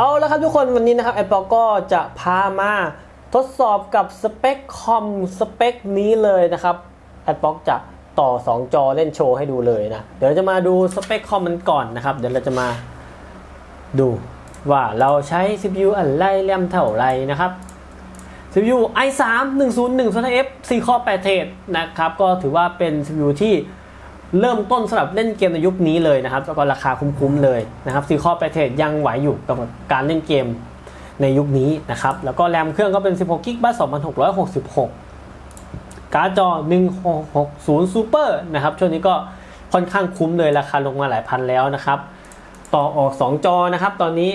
เอาแล้วครับทุกคนวันนี้นะครับแอปเปิลก็จะพามาทดสอบกับสเปคคอมสเปคนี้เลยนะครับแอปเปิลจะต่อ 2 จอเล่นโชว์ให้ดูเลยนะ เดี๋ยวจะมาดูสเปคคอมมันก่อนนะครับ เดี๋ยวเราจะมาดูว่าเราใช้ CPU อะไรแรมเท่าไรนะครับ CPU i3 101 f 4 core 8 thread นะครับ ก็ถือว่าเป็น CPU ที่ เริ่มต้นสำหรับเล่นเกมในยุคนี้เลยนะครับแล้วก็ราคาคุ้มๆเลยนะครับ4 core 8 thread ยังไหวอยู่กับการเล่นเกมในยุคนี้นะครับ แล้วก็แรมเครื่องก็เป็น 16 GB 2666 การ์ดจอ 1660 Super นะครับ ช่วงนี้ก็ค่อนข้างคุ้มเลยราคาลงมาหลายพันแล้วนะครับ ต่อออก 2 จอนะครับ ตอนนี้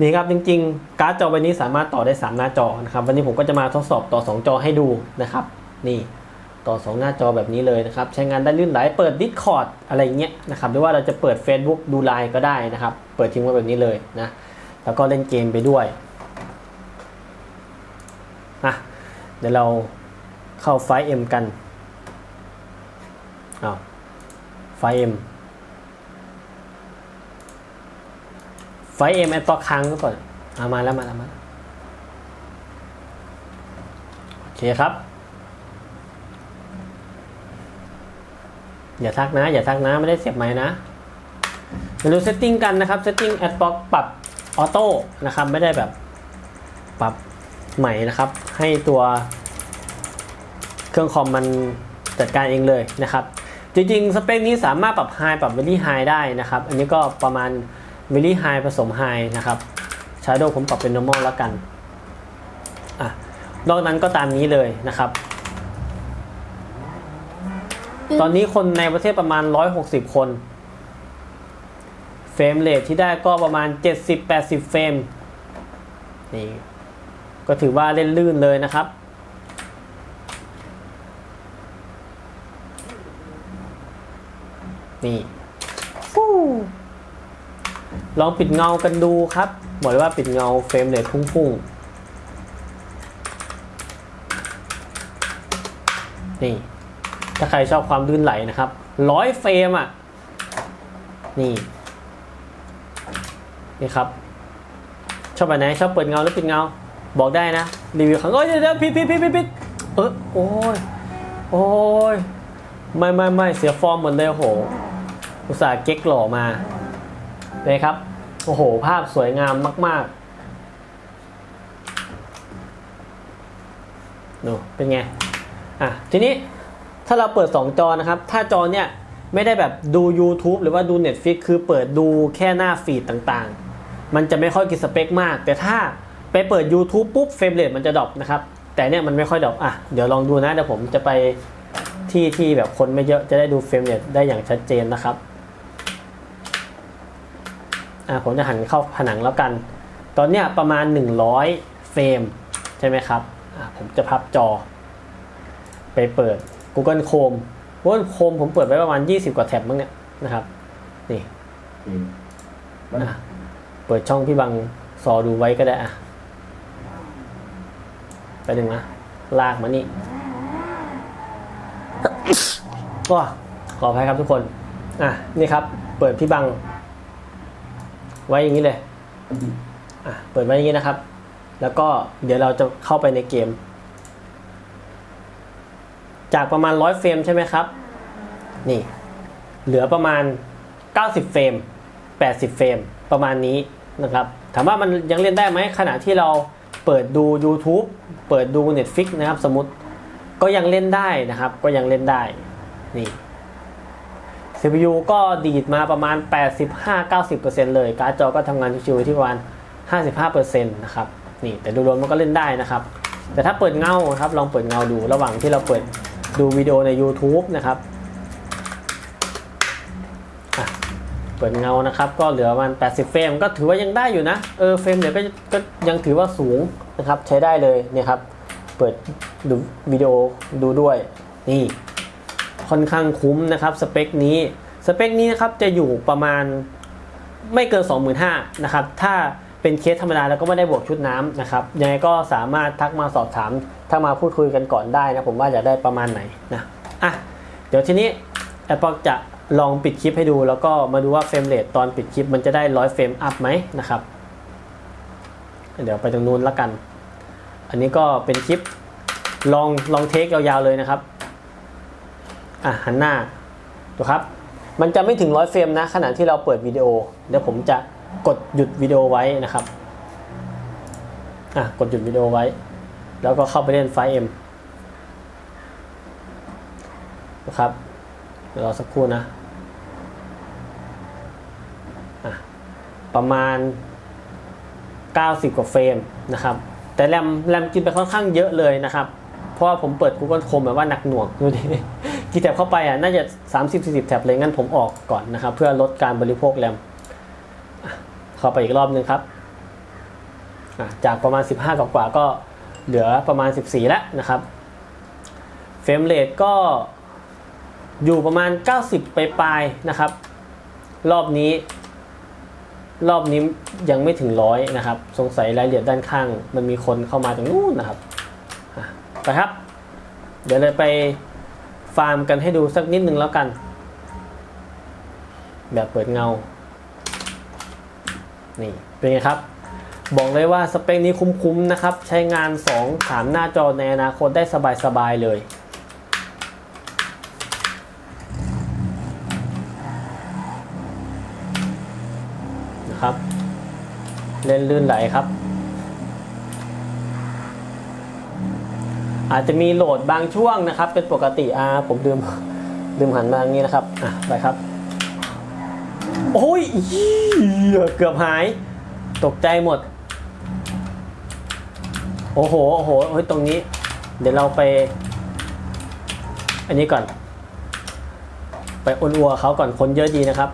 นี่ครับจริงๆ การ์ดจอใบนี้สามารถต่อได้ 3 หน้าจอนะครับ วันนี้ผมก็จะมาทดสอบต่อ 2 จอให้ดูนะครับ นี่ ต่อ 2 หน้าจอแบบนี้เลยนะครับ ใช้งานได้ลื่นไหลเปิด Discord อะไรเงี้ยนะครับหรือว่าเราจะเปิด Facebook ดูไลน์ก็ได้นะครับ เปิดทิ้งไว้แบบนี้เลยนะแล้วก็เล่นเกมไปด้วยอะเดี๋ยวเราเข้าไฟล์ M กันอ้าวไฟล์ M ไฟเอ็มแอดต่อครั้งก็เปิดอามาแล้วมาแล้วมาโอเคครับ อย่าทักนะ อย่าทักนะไม่ได้เสียบไม้นะมาดูเซตติ้งกันนะครับเซตติ้งแอดบ็อกปรับออโต้นะครับไม่ได้แบบปรับใหม่นะครับ ให้ตัวเครื่องคอมมันจัดการเองเลยนะครับ จริงๆ สเปคนี้สามารถปรับ High ปรับ Very High ได้นะครับ อันนี้ก็ประมาณ Very High ผสม High นะครับ Shadow ผมปรับเป็น Normal แล้วกันอะนอกนั้นก็ตามนี้เลยนะครับ ตอนนี้คนในประเทศประมาณ 160 คน เฟรมเรทที่ได้ก็ประมาณ 70-80 เฟรม นี่ ก็ถือว่าเล่นลื่นเลยนะครับ นี่ฟูลองปิดเงากันดูครับ บอกเลยว่าปิดเงาเฟรมเรทพุ่งๆ นี่ ถ้าใครชอบความลื่นไหลนะครับร้อยเฟรมอะ นี่ นี่ครับ ชอบแบบไหนชอบเปิดเงาหรือปิดเงา บอกได้นะ รีวิวครั้งโอ้ยเดี๋ยวเดี๋ยวผิดผิดผิดผิดผิดเออโอ้ย โอ้ย ไม่ไม่ไม่เสียฟอร์มหมดเลยโอ้โห อุตส่าห์เก๊กหล่อมาเลยครับ โอ้โห ภาพสวยงามมาก ๆ ดู เป็นไง อะ ทีนี้ ถ้าเราเปิด 2 จอนะครับ ถ้าจอเนี่ยไม่ได้แบบดู YouTube หรือว่าดู Netflix คือเปิดดูแค่หน้าฟีดต่างๆ มันจะไม่ค่อยกินสเปคมาก แต่ถ้าไปเปิด YouTube ปุ๊บเฟรมเรทมันจะดรอปนะครับ แต่เนี่ยมันไม่ค่อยดรอปอะเดี๋ยวลองดูนะเดี๋ยวผมจะไปที่ที่แบบคนไม่เยอะจะได้ดูเฟรมเรทได้อย่างชัดเจนนะครับอะผมจะหันเข้าผนังแล้วกัน ตอนเนี้ยประมาณ 100 เฟรมใช่ไหมครับอะผมจะพับจอ ไปเปิด Google Chrome Google Chrome ผมเปิดไว้ประมาณ 20 กว่าแท็บมั้งเนี่ยนะครับ นี่อืมมันอะเปิดช่องพี่บังซอดูไว้ก็ได้อะไปหนึ่งนะ ลากมานี่ก็ขออภัยครับทุกคน อะ นี่ครับ เปิดพี่บัง ไว้อย่างนี้เลย อะ เปิดไว้อย่างนี้นะครับ แล้วก็เดี๋ยวเราจะเข้าไปในเกม จากประมาณ 100 เฟรมใช่ไหมครับ นี่ เหลือประมาณ 90 เฟรม 80 เฟรม ประมาณนี้นะครับ ถามว่ามันยังเล่นได้ไหมขณะที่เราเปิดดู YouTube เปิดดู Netflix นะครับ สมมติก็ยังเล่นได้นะครับ ก็ยังเล่นได้ นี่ CPU ก็ดีดมาประมาณ 85-90%เลย การ์ดจอก็ทำงานชิวๆที่ประมาณ55%นะครับ นี่ แต่ดูรวมมันก็เล่นได้นะครับ แต่ถ้าเปิดเงาครับ ลองเปิดเงาดูระหว่างที่เราเปิด ดูวิดีโอใน YouTube นะครับเปิดเงานะครับ ก็เหลือมาณ80 เฟรมก็ถือว่ายังได้อยู่นะ เออเฟรมเดี๋ยวก็ก็ยังถือว่าสูงนะครับ ใช้ได้เลยเนี่ยครับ เปิดดูวิดีโอดูด้วย นี่ ค่อนข้างคุ้มนะครับ สเปคนี้ สเปคนี้นะครับจะอยู่ประมาณไม่เกิน 25,000นะครับ ถ้า เป็นเคสธรรมดาแล้วก็ไม่ได้บวกชุดน้ำนะครับยังไงก็สามารถทักมาสอบถามถ้ามาพูดคุยกันก่อนได้นะผมว่าจะได้ประมาณไหนนะอะเดี๋ยวทีนี้ Apple จะลองปิดคลิปให้ดู แล้วก็มาดูว่าเฟรมเรทตอนปิดคลิปมันจะได้100เฟรมอัพไหมนะครับเดี๋ยวไปตรงนู้นละกัน อันนี้ก็เป็นคลิปลองลองเทคยาวๆเลยนะครับอะหันหน้าดูครับ มันจะไม่ถึงร้อยเฟรมนะขณะที่เราเปิดวิดีโอเดี๋ยวผมจะ กดหยุดวิดีโอไว้นะครับอะกดหยุดวิดีโอไว้ แล้วก็เข้าไปเล่นไฟล์ M นะครับเดี๋ยวรอสักครู่นะอะประมาณ 90 กว่าเฟรมนะครับ แต่แรมแรมกินไปค่อนข้างเยอะเลยนะครับ เพราะว่าผมเปิด Google Chrome แบบว่าหนักหน่วงดูดิกี่แท็บเข้าไปอะน่าจะ 30-40 แท็บเลยงั้นผมออกก่อนนะครับ เพื่อลดการบริโภคแรม เข้าไปอีกรอบหนึ่งครับ จากประมาณ 15กว่าๆก็เหลือประมาณ 14 แล้วนะครับเฟรมเรทก็อยู่ประมาณ 90 ไปปลายนะครับ รอบนี้ รอบนี้ยังไม่ถึงร้อยนะครับ สงสัยรายละเอียดด้านข้าง มันมีคนเข้ามาตรงนู้นนะครับไปครับ เดี๋ยวเลยไปฟาร์มกันให้ดูสักนิดนึงแล้วกัน แบบเปิดเงา นี่เป็นไงครับ บอกเลยว่าสเปคนี้คุ้มๆนะครับ ใช้งาน 2 3 หน้าจอในอนาคตได้สบายๆเลยนะครับ เล่นลื่นไหลครับ อาจจะมีโหลดบางช่วงนะครับ เป็นปกติอ่าผมลืมลืมหันมาอย่างนี้นะครับอะไปครับ โอ้ยเกือบหาย ตกใจหมด โอ้โห โอ้โหเฮ้ยตรงนี้ เดี๋ยวเราไป อันนี้ก่อน ไปอ้นอัวเขาก่อนคนเยอะดีนะครับ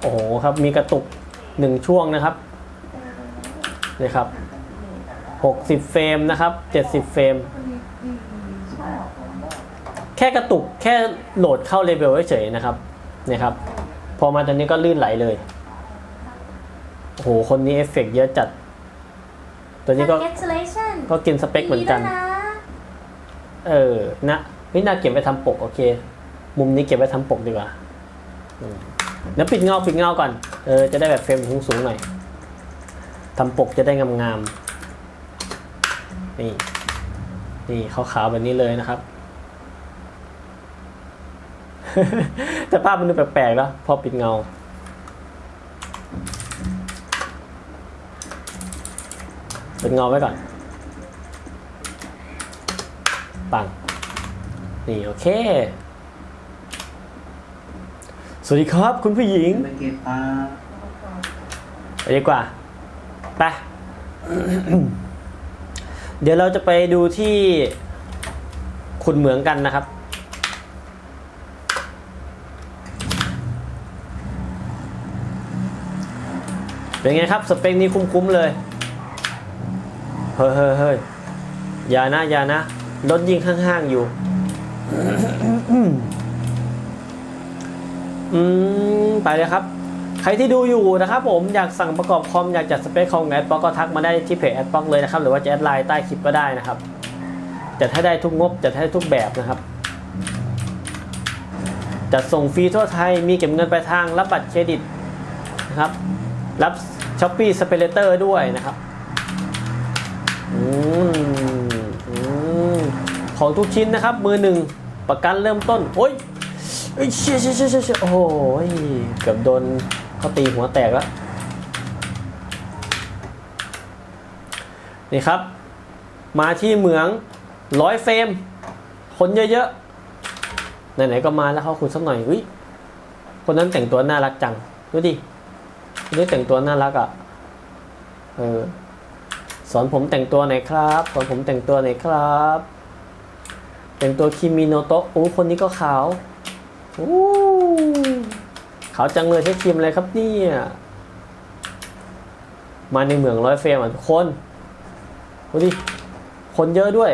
โอ้โหครับมีกระตุกหนึ่งช่วงนะครับนี่ครับหกสิบเฟรมนะครับเจ็ดสิบเฟรม แค่กระตุกแค่โหลดเข้าเลเวลเฉยๆนะครับเนี่ยครับ พอมาตอนนี้ก็ลื่นไหลเลย โอ้โห คนนี้เอฟเฟกต์เยอะจัด ตัวนี้ก็ Congratulations ก็กินสเปคเหมือนกัน ดีแล้วะเออ นะไม่น่าเก็บไปทำปก โอเค มุมนี้เก็บไปทำปกดีกว่าอืมเดี๋ยวปิดเงาปิดเงาก่อน เออ จะได้แบบเฟรมสูงๆหน่อยทำปกจะได้งามๆ นี่ นี่ขาวๆแบบนี้เลยนะครับ แต่ภาพมันดูแปลกๆแล้วพอปิดเงา ปิดเงาไว้ก่อน ปัง นี่โอเค สวัสดีครับคุณผู้หญิงไปเก็บปลาไปดีกว่า ไป เดี๋ยวเราจะไปดูที่ขุนเหมืองกันนะครับ เป็นไงครับ สเปคนี้คุ้มๆเลย เฮ้ยเฮ้ยเฮ้ยอย่านะอย่านะ รถยิงข้างๆอยู่ อืม ไปเลยครับ ใครที่ดูอยู่นะครับผมอยากสั่งประกอบคอมอยากจัดสเปคคอมแอดบ็อกก็ทักมาได้ที่เพจแอดบ็อกเลยนะครับ หรือว่าจะแอดไลน์ใต้คลิปก็ได้นะครับ จัดให้ได้ทุกงบ จัดให้ทุกแบบนะครับจัดส่งฟรีทั่วไทย มีเก็บเงินปลายทาง รับบัตรเครดิตนะครับ รับ ช้อปปี้สเปเลเตอร์ด้วยนะครับออของทุกชิ้นนะครับ มือหนึ่งประกันเริ่มต้นโอ้ยเอ้ยเชี่ยเชี่ยเชี่ยเชี่ยโอ้โหเกือบโดนเขาตีหัวแตกแล้ว นี่ครับ มาที่เหมืองร้อยเฟรมคนเยอะๆ ไหนๆก็มาแล้วเขาคุณสักหน่อยวิคนนั้นแต่งตัวน่ารักจัง ดูดิ คนนี้แต่งตัวน่ารักอะ่ะ เออ สอนผมแต่งตัวหน่อยครับ สอนผมแต่งตัวหน่อยครับ แต่งตัวคิมิโนโตะ โอ้ คนนี้ก็ขาวโอ้ขาวจังเลยใช้ครีมอะไรครับเนี่ย มาในเหมืองร้อยเฟรมอะทุกคนดูดิ คนเยอะด้วย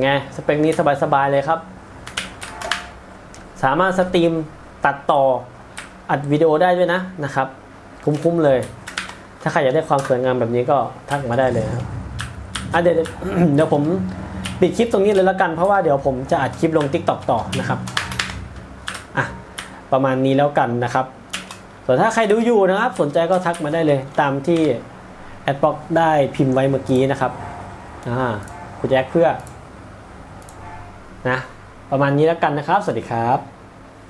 ไง สเปคนี้สบายๆเลยครับ สามารถสตรีมตัดต่อ อัดวิดีโอได้ด้วยนะนะครับ คุ้มๆเลย ถ้าใครอยากได้ความสวยงามแบบนี้ก็ทักมาได้เลยครับอะเดี๋ยวเดี๋ยวผมปิดคลิปตรงนี้เลยแล้วกันเพราะว่าเดี๋ยวผมจะอัดคลิปลง t ิ k t o k ต่อนะครับอะประมาณนี้แล้วกันนะครับส่วนถ้าใครดูอยู่นะครับ สนใจก็ทักมาได้เลย ตามที่แอดบ็อกได้พิมพ์ไว้เมื่อกี้นะครับอ่าคุณแจ็คเพื่อนะประมาณนี้แล้วกันนะครับ สวัสดีครับ